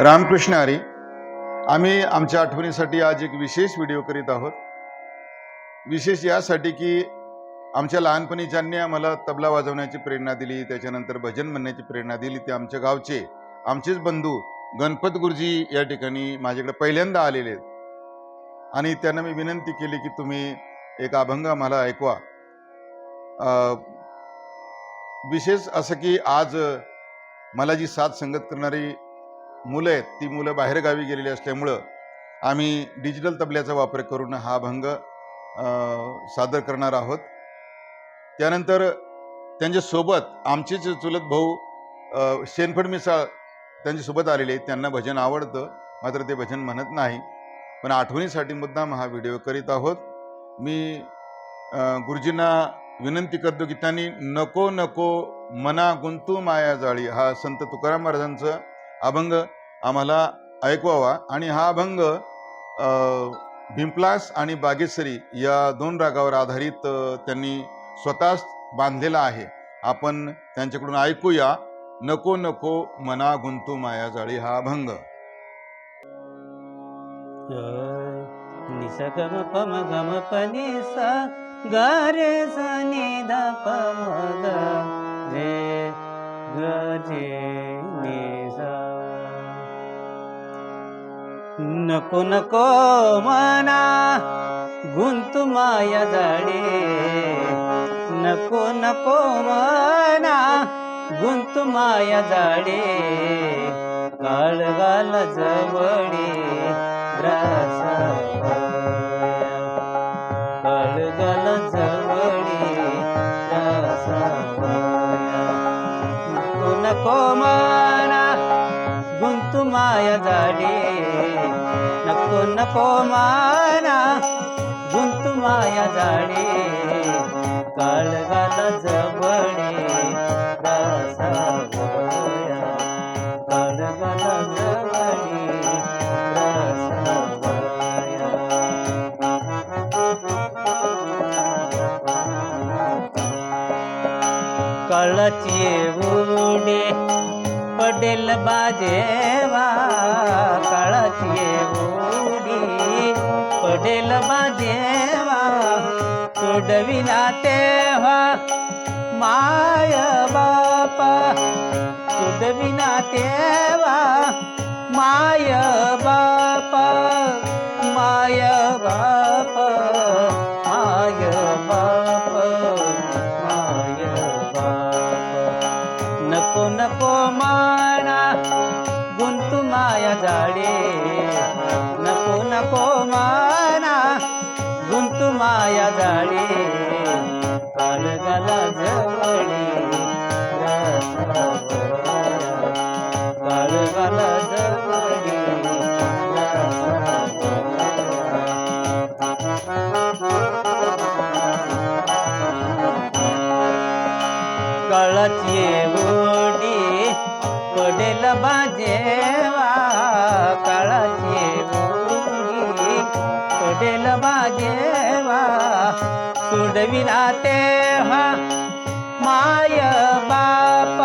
रामकृष्ण हरी आम्ही आमच्या आठवणीसाठी आज एक विशेष व्हिडिओ करीत आहोत. विशेष यासाठी की आमच्या लहानपणी ज्यांनी आम्हाला तबला वाजवण्याची प्रेरणा दिली त्याच्यानंतर भजन म्हणण्याची प्रेरणा दिली. ते आमच्या गावचे आमचेच बंधू गणपत गुरुजी या ठिकाणी माझ्याकडे पहिल्यांदा आलेले आहेत. आणि त्यांना मी विनंती केली की तुम्ही एक अभंग आम्हाला ऐकवा. विशेष असं की आज मला जी साथ संगत करणारी मुलं आहेत ती मुलं बाहेरगावी गेलेली असल्यामुळं आम्ही डिजिटल तबल्याचा वापर करून हा अभंग सादर करणार आहोत. त्यानंतर त्यांच्यासोबत आमचेच चुलत भाऊ शेणफड शेनफड मिसाळ त्यांच्यासोबत आलेले आहेत त्यांना भजन आवडतं मात्र ते भजन म्हणत नाही. पण आठवणीसाठी मुद्दाम हा व्हिडिओ करीत आहोत. मी गुरुजींना विनंती करतो की त्यांनी नको नको मना गुंतू माया जाळी हा संत तुकाराम महाराजांचं अभंग आम्हाला ऐकवावा. आणि हा अभंग भिंपलास आणि बागेसरी या दोन रागावर आधारित त्यांनी स्वतःच बांधलेला आहे. आपण त्यांच्याकडून ऐकूया. नको नको मना गुंतू माया जाळी हा अभंग. निसगम पम गम पनि सा ग रे सा नको नको मना गुंत माया जाडे. नको नको मना गुंत माया जाडे. काळगाल जवळे रस काळगाल जवळे रस नको नको मना गुंत माया जाडे. नको नको माना गुंत माया जाणे. काळगाला जवळे रसावया काळगाला जवळे कळच काळाची पडेल बाजेवा. काळाची उडी. पडेल बाजेवा तुडविना तेव्हा माय बापा. तुडविना तेव्हा माय बापा माय जाळे नको नको माना गुंतु माया जाडे. काळगाला जवळे काळगाला जवळे. काळाची ये पडेल बाजेवा सोडविना तेव्हा माय बाप.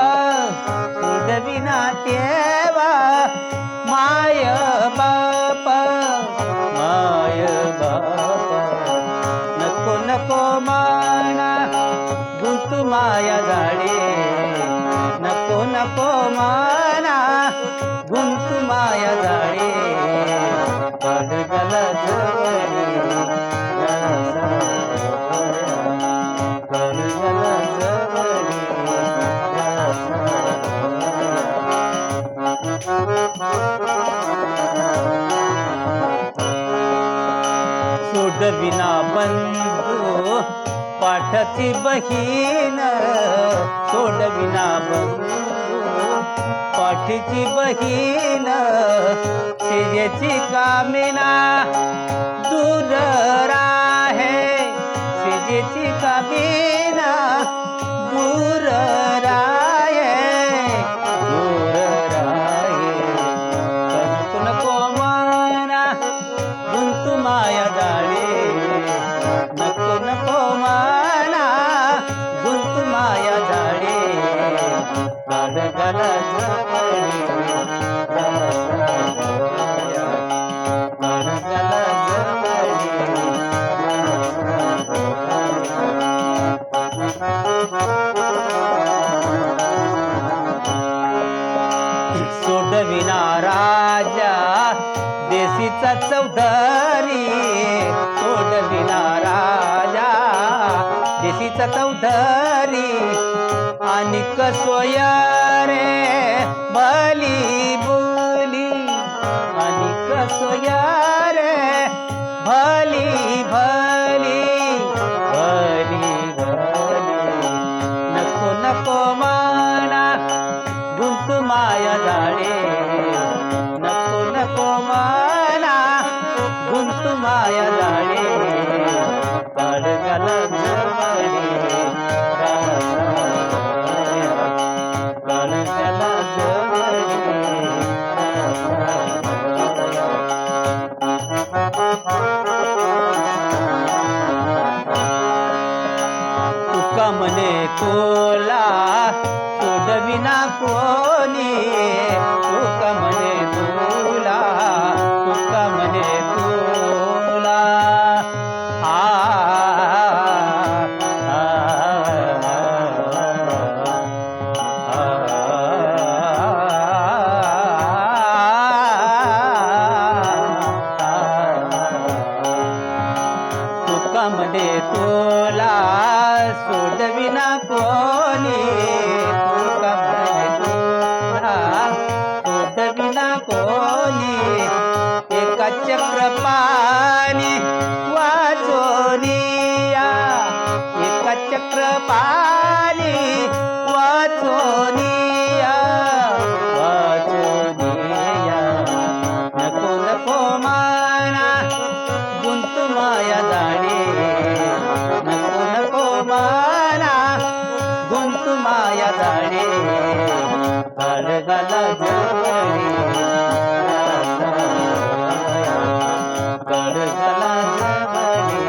सोडविना तेव्हा माय बाप. माय बाप. नको नको माना गुंतू माया जाडे नको नको माना गुंतू माया जाडे कडगला विना बंधू पाठाची बहीण सोडविना बंधू पाठीची बहीण शेजेची कामिना दूर सोडविना राजा देशीचा चौधरी. सोडविना राजा देशीचा चौधरी. आणि कसोय रे बली बोली आणि कसोया म्हणे कोला सोडविना कोणी तुका म्हणे तुला तुका कोणी तुका म्हणे कोणी एका चक्रपाणी वाचोनिया एका चक्रपाणी वाचोनिया. గొంతు మాయదాడే కలగల జోడి. కలగల జోడి.